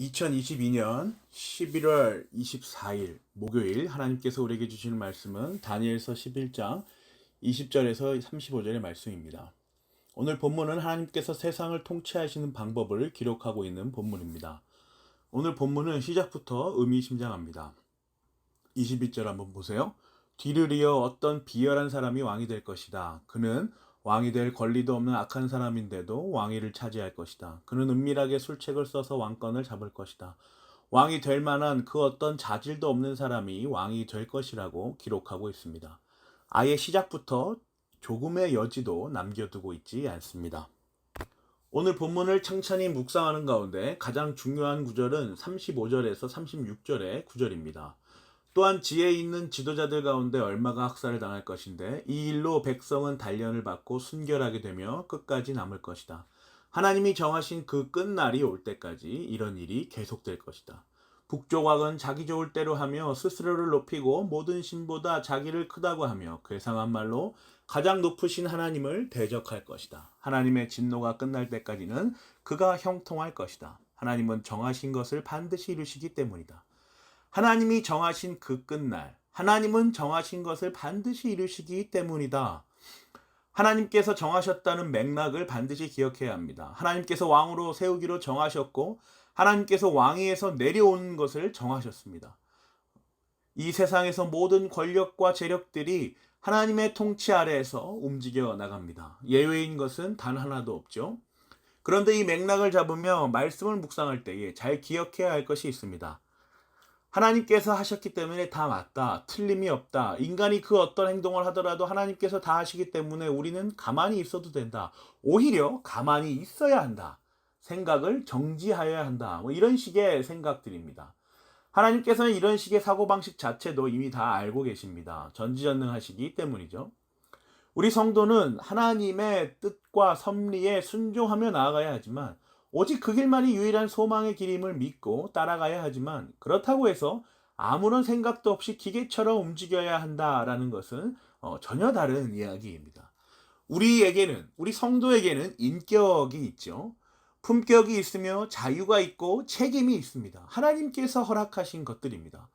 2022년 11월 24일 목요일 하나님께서 우리에게 주시는 말씀은 다니엘서 11장 20절에서 35절의 말씀입니다. 오늘 본문은 하나님께서 세상을 통치하시는 방법을 기록하고 있는 본문입니다. 오늘 본문은 시작부터 의미심장합니다. 22절 한번 보세요. 뒤를 이어 어떤 비열한 사람이 왕이 될 것이다. 그는 왕이 될 권리도 없는 악한 사람인데도 왕위를 차지할 것이다. 그는 은밀하게 술책을 써서 왕권을 잡을 것이다. 왕이 될 만한 그 어떤 자질도 없는 사람이 왕이 될 것이라고 기록하고 있습니다. 아예 시작부터 조금의 여지도 남겨두고 있지 않습니다. 오늘 본문을 천천히 묵상하는 가운데 가장 중요한 구절은 35절에서 36절의 구절입니다. 또한 지혜 있는 지도자들 가운데 얼마가 학살을 당할 것인데 이 일로 백성은 단련을 받고 순결하게 되며 끝까지 남을 것이다. 하나님이 정하신 그 끝날이 올 때까지 이런 일이 계속될 것이다. 북조각은 자기 좋을 대로 하며 스스로를 높이고 모든 신보다 자기를 크다고 하며 괴상한 말로 가장 높으신 하나님을 대적할 것이다. 하나님의 진노가 끝날 때까지는 그가 형통할 것이다. 하나님은 정하신 것을 반드시 이루시기 때문이다. 하나님이 정하신 그 끝날, 하나님은 정하신 것을 반드시 이루시기 때문이다. 하나님께서 정하셨다는 맥락을 반드시 기억해야 합니다. 하나님께서 왕으로 세우기로 정하셨고, 하나님께서 왕위에서 내려오는 것을 정하셨습니다. 이 세상에서 모든 권력과 재력들이 하나님의 통치 아래에서 움직여 나갑니다. 예외인 것은 단 하나도 없죠. 그런데 이 맥락을 잡으며 말씀을 묵상할 때에 잘 기억해야 할 것이 있습니다. 하나님께서 하셨기 때문에 다 맞다. 틀림이 없다. 인간이 그 어떤 행동을 하더라도 하나님께서 다 하시기 때문에 우리는 가만히 있어도 된다. 오히려 가만히 있어야 한다. 생각을 정지하여야 한다. 뭐 이런 식의 생각들입니다. 하나님께서는 이런 식의 사고방식 자체도 이미 다 알고 계십니다. 전지전능하시기 때문이죠. 우리 성도는 하나님의 뜻과 섭리에 순종하며 나아가야 하지만 오직 그 길만이 유일한 소망의 길임을 믿고 따라가야 하지만 그렇다고 해서 아무런 생각도 없이 기계처럼 움직여야 한다라는 것은 어, 전혀 다른 이야기입니다. 우리에게는 우리 성도에게는 인격이 있죠. 품격이 있으며 자유가 있고 책임이 있습니다. 하나님께서 허락하신 것들입니다.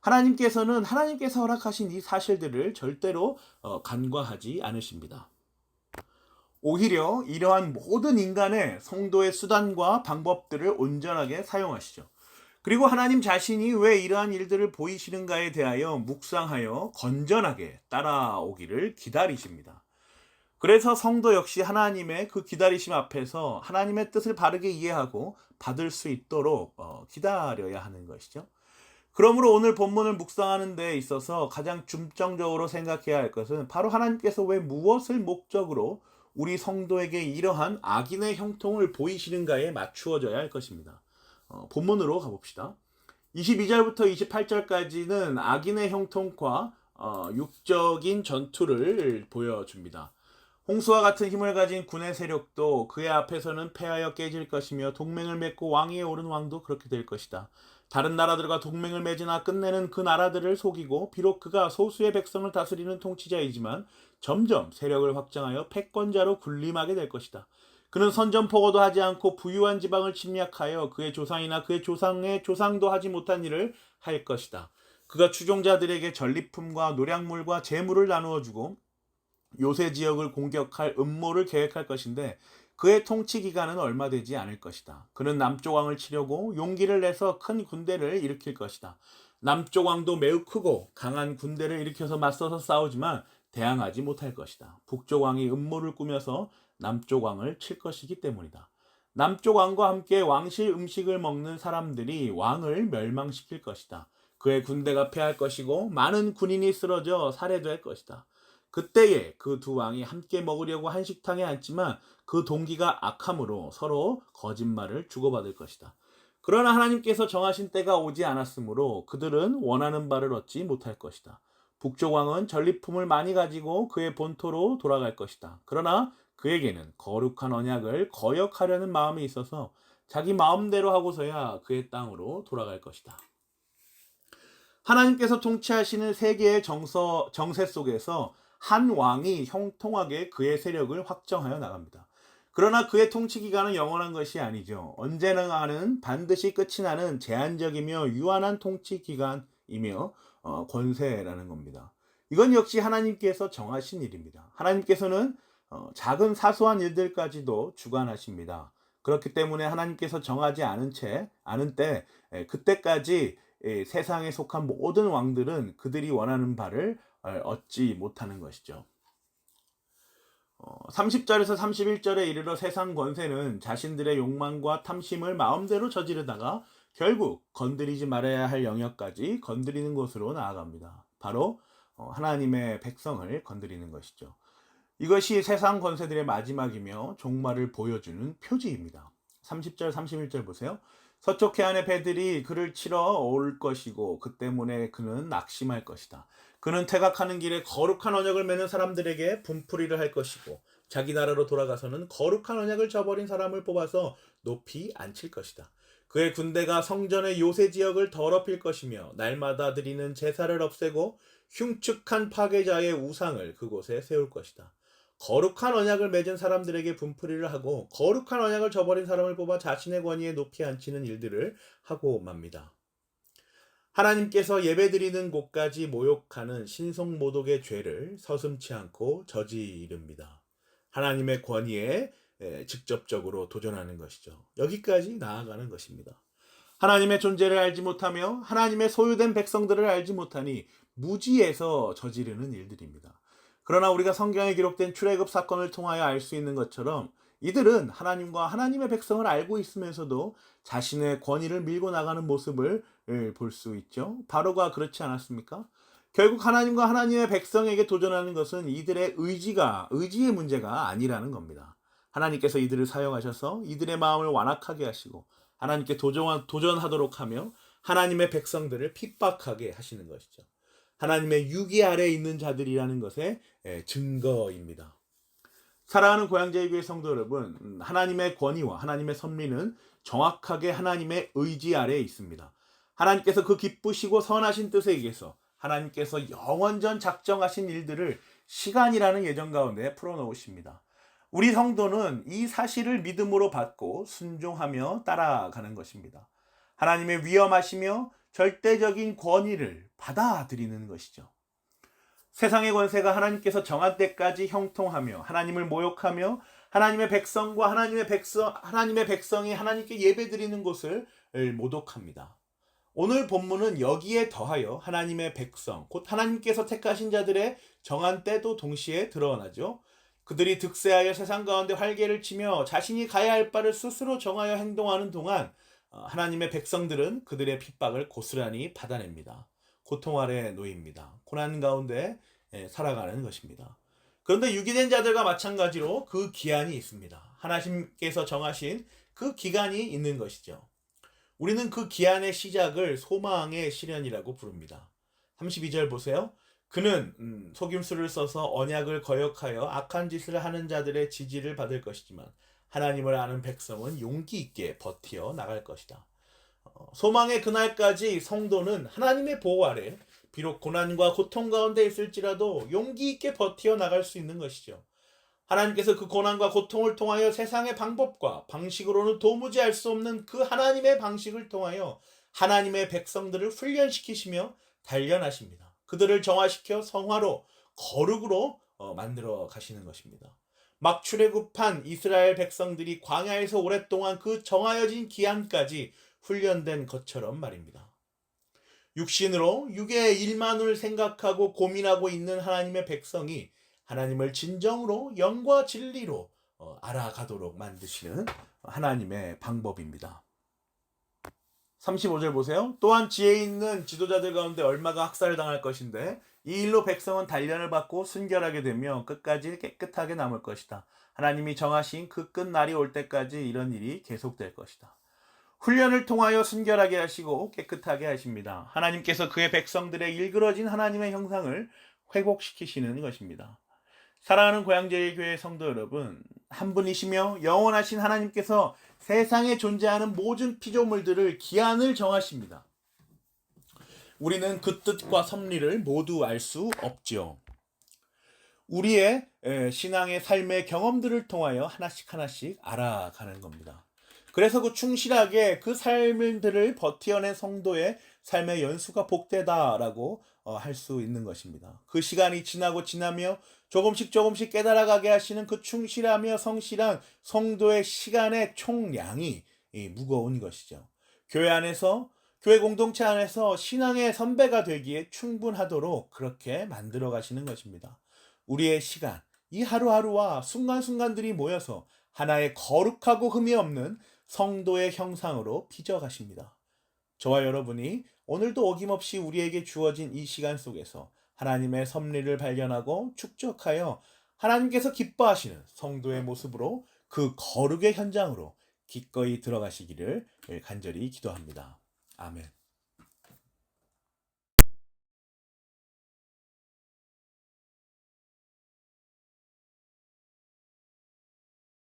하나님께서는 하나님께서 허락하신 이 사실들을 절대로 어, 간과하지 않으십니다. 오히려 이러한 모든 인간의 성도의 수단과 방법들을 온전하게 사용하시죠. 그리고 하나님 자신이 왜 이러한 일들을 보이시는가에 대하여 묵상하여 건전하게 따라오기를 기다리십니다. 그래서 성도 역시 하나님의 그 기다리심 앞에서 하나님의 뜻을 바르게 이해하고 받을 수 있도록 어, 기다려야 하는 것이죠. 그러므로 오늘 본문을 묵상하는 데 있어서 가장 중점적으로 생각해야 할 것은 바로 하나님께서 왜 무엇을 목적으로 우리 성도에게 이러한 악인의 형통을 보이시는가에 맞추어져야 할 것입니다. 어, 본문으로 가봅시다. 22절부터 28절까지는 악인의 형통과 어, 육적인 전투를 보여줍니다. 홍수와 같은 힘을 가진 군의 세력도 그의 앞에서는 패하여 깨질 것이며 동맹을 맺고 왕위에 오른 왕도 그렇게 될 것이다. 다른 나라들과 동맹을 맺으나 끝내는 그 나라들을 속이고 비록 그가 소수의 백성을 다스리는 통치자이지만 점점 세력을 확장하여 패권자로 군림하게 될 것이다. 그는 선전포고도 하지 않고 부유한 지방을 침략하여 그의 조상이나 그의 조상의 조상도 하지 못한 일을 할 것이다. 그가 추종자들에게 전리품과 노량물과 재물을 나누어 주고 요새 지역을 공격할 음모를 계획할 것인데 그의 통치 기간은 얼마 되지 않을 것이다. 그는 남쪽 왕을 치려고 용기를 내서 큰 군대를 일으킬 것이다. 남쪽 왕도 매우 크고 강한 군대를 일으켜서 맞서서 싸우지만 대항하지 못할 것이다. 북쪽 왕이 음모를 꾸며서 남쪽 왕을 칠 것이기 때문이다. 남쪽 왕과 함께 왕실 음식을 먹는 사람들이 왕을 멸망시킬 것이다. 그의 군대가 패할 것이고 많은 군인이 쓰러져 살해될 것이다. 그때에 그 두 왕이 함께 먹으려고 한식탕에 앉지만 그 동기가 악함으로 서로 거짓말을 주고받을 것이다. 그러나 하나님께서 정하신 때가 오지 않았으므로 그들은 원하는 바를 얻지 못할 것이다. 북쪽 왕은 전리품을 많이 가지고 그의 본토로 돌아갈 것이다. 그러나 그에게는 거룩한 언약을 거역하려는 마음이 있어서 자기 마음대로 하고서야 그의 땅으로 돌아갈 것이다. 하나님께서 통치하시는 세계의 정서, 정세 속에서 한 왕이 형통하게 그의 세력을 확정하여 나갑니다. 그러나 그의 통치 기간은 영원한 것이 아니죠. 언제나는 반드시 끝이 나는 제한적이며 유한한 통치 기간이며 어, 권세라는 겁니다. 이건 역시 하나님께서 정하신 일입니다. 하나님께서는 어, 작은 사소한 일들까지도 주관하십니다. 그렇기 때문에 하나님께서 정하지 않은 채 않은 때 에, 그때까지 에, 세상에 속한 모든 왕들은 그들이 원하는 바를 어, 얻지 못하는 것이죠. 어, 30절에서 31절에 이르러 세상 권세는 자신들의 욕망과 탐심을 마음대로 저지르다가 결국 건드리지 말아야 할 영역까지 건드리는 곳으로 나아갑니다. 바로 어, 하나님의 백성을 건드리는 것이죠. 이것이 세상 권세들의 마지막이며 종말을 보여주는 표지입니다. 30절, 31절 보세요. 서쪽 해안의 배들이 그를 치러 올 것이고 그 때문에 그는 낙심할 것이다. 그는 퇴각하는 길에 거룩한 언약을 맺는 사람들에게 분풀이를 할 것이고 자기 나라로 돌아가서는 거룩한 언약을 저버린 사람을 뽑아서 높이 앉힐 것이다. 그의 군대가 성전의 요새 지역을 더럽힐 것이며 날마다 드리는 제사를 없애고 흉측한 파괴자의 우상을 그곳에 세울 것이다. 거룩한 언약을 맺은 사람들에게 분풀이를 하고 거룩한 언약을 저버린 사람을 뽑아 자신의 권위에 높이 앉히는 일들을 하고 맙니다. 하나님께서 예배드리는 곳까지 모욕하는 신성모독의 죄를 서슴치 않고 저지릅니다. 하나님의 권위에 에, 직접적으로 도전하는 것이죠. 여기까지 나아가는 것입니다. 하나님의 존재를 알지 못하며 하나님의 소유된 백성들을 알지 못하니 무지에서 저지르는 일들입니다. 그러나 우리가 성경에 기록된 출애굽 사건을 통하여 알 수 있는 것처럼 이들은 하나님과 하나님의 백성을 알고 있으면서도 자신의 권위를 밀고 나가는 모습을 볼 수 있죠. 바로가 그렇지 않았습니까? 결국 하나님과 하나님의 백성에게 도전하는 것은 이들의 의지가 의지의 문제가 아니라는 겁니다. 하나님께서 이들을 사용하셔서 이들의 마음을 완악하게 하시고 하나님께 도전, 도전하도록 하며 하나님의 백성들을 핍박하게 하시는 것이죠. 하나님의 유기 아래에 있는 자들이라는 예, 증거입니다. 사랑하는 고향제일교회 성도 여러분, 음, 하나님의 권위와 하나님의 섭리는 정확하게 하나님의 의지 아래에 있습니다. 하나님께서 그 기쁘시고 선하신 뜻에 의해서 하나님께서 영원전 작정하신 일들을 시간이라는 예정 가운데 풀어놓으십니다. 우리 성도는 이 사실을 믿음으로 받고 순종하며 따라가는 것입니다. 하나님의 위엄하시며 절대적인 권위를 받아들이는 것이죠. 세상의 권세가 하나님께서 정한 때까지 형통하며 하나님을 모욕하며 하나님의 백성과 하나님의 백성 하나님의 백성이 하나님께 예배드리는 곳을 모독합니다. 오늘 본문은 여기에 더하여 하나님의 백성, 곧 하나님께서 택하신 자들의 정한 때도 동시에 드러나죠. 그들이 득세하여 세상 가운데 활개를 치며 자신이 가야 할 바를 스스로 정하여 행동하는 동안 어, 하나님의 백성들은 그들의 핍박을 고스란히 받아냅니다. 고통 아래 놓입니다. 고난 가운데 예, 살아가는 것입니다. 그런데 유기된 자들과 마찬가지로 그 기한이 있습니다. 하나님께서 정하신 그 기간이 있는 것이죠. 우리는 그 기한의 시작을 소망의 실현이라고 부릅니다. 32절 보세요. 그는 음, 속임수를 써서 언약을 거역하여 악한 짓을 하는 자들의 지지를 받을 것이지만 하나님을 아는 백성은 용기 있게 버티어 나갈 것이다. 어, 소망의 그날까지 성도는 하나님의 보호 아래 비록 고난과 고통 가운데 있을지라도 용기 있게 버티어 나갈 수 있는 것이죠. 하나님께서 그 고난과 고통을 통하여 세상의 방법과 방식으로는 도무지 알 수 없는 그 하나님의 방식을 통하여 하나님의 백성들을 훈련시키시며 단련하십니다. 그들을 정화시켜 성화로 거룩으로 어, 만들어 가시는 것입니다. 막 출애굽한 이스라엘 백성들이 광야에서 오랫동안 그 정하여진 기한까지 훈련된 것처럼 말입니다. 육신으로 육의 일만을 생각하고 고민하고 있는 하나님의 백성이 하나님을 진정으로 영과 진리로 어, 알아가도록 만드시는 하나님의 방법입니다. 35절 보세요. 또한 지혜 있는 지도자들 가운데 얼마가 학살당할 것인데 이 일로 백성은 단련을 받고 순결하게 되며 끝까지 깨끗하게 남을 것이다. 하나님이 정하신 그 끝날이 올 때까지 이런 일이 계속될 것이다. 훈련을 통하여 순결하게 하시고 깨끗하게 하십니다. 하나님께서 그의 백성들의 일그러진 하나님의 형상을 회복시키시는 것입니다. 사랑하는 고향제일 교회 성도 여러분, 한 분이시며 영원하신 하나님께서 세상에 존재하는 모든 피조물들을 기한을 정하십니다. 우리는 그 뜻과 섭리를 모두 알 수 없지요. 우리의 에, 신앙의 삶의 경험들을 통하여 하나씩 하나씩 알아가는 겁니다. 그래서 그 충실하게 그 삶들을 버티어낸 성도의 삶의 연수가 복되다라고 어, 할 수 있는 것입니다. 그 시간이 지나고 지나며 조금씩 조금씩 깨달아가게 하시는 그 충실하며 성실한 성도의 시간의 총량이 이, 무거운 것이죠. 교회 안에서 교회 공동체 안에서 신앙의 선배가 되기에 충분하도록 그렇게 만들어 가시는 것입니다. 우리의 시간, 이 하루하루와 순간순간들이 모여서 하나의 거룩하고 흠이 없는 성도의 형상으로 빚어 가십니다. 저와 여러분이 오늘도 어김없이 우리에게 주어진 이 시간 속에서 하나님의 섭리를 발견하고 축적하여 하나님께서 기뻐하시는 성도의 모습으로 그 거룩의 현장으로 기꺼이 들어가시기를 간절히 기도합니다. 아멘.